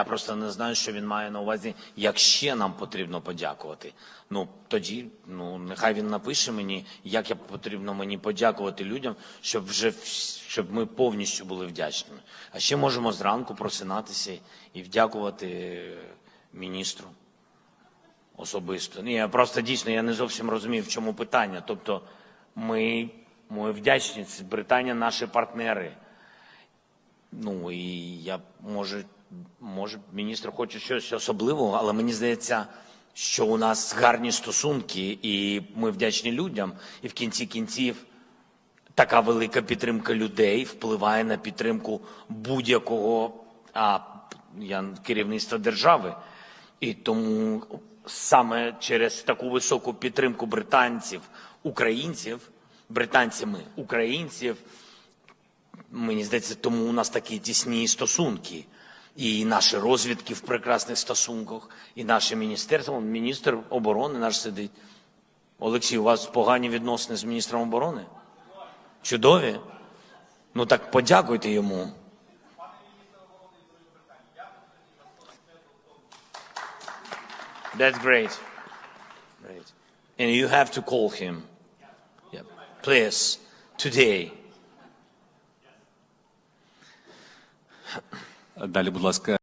Я просто не знаю, що він має на увазі, як ще нам потрібно подякувати. Ну тоді, ну нехай він напише мені, як я потрібно мені подякувати людям, щоб вже щоб ми повністю були вдячними. А ще можемо зранку просинатися і вдякувати міністру особисто. Ні, я просто дійсно я не зовсім розумів, в чому питання. Тобто, ми, ми вдячні. Британія наші партнери. Ну і я може, може, міністр хоче щось особливого, але мені здається, що у нас гарні стосунки, і ми вдячні людям. І в кінці кінців така велика підтримка людей впливає на підтримку будь-якого а, я, керівництва держави. І тому саме через таку високу підтримку британців, українців, британцями українців, Мені здається, тому у нас такі тісні стосунки. І наші розвідки в прекрасних стосунках, і наше міністерство, міністр оборони наш сидить. Олексій, у вас погані відносини з міністром оборони? Чудові? Ну так подякуйте йому. That's great. Great. And you have to call him. Yeah. Please, today. Далі, будь ласка,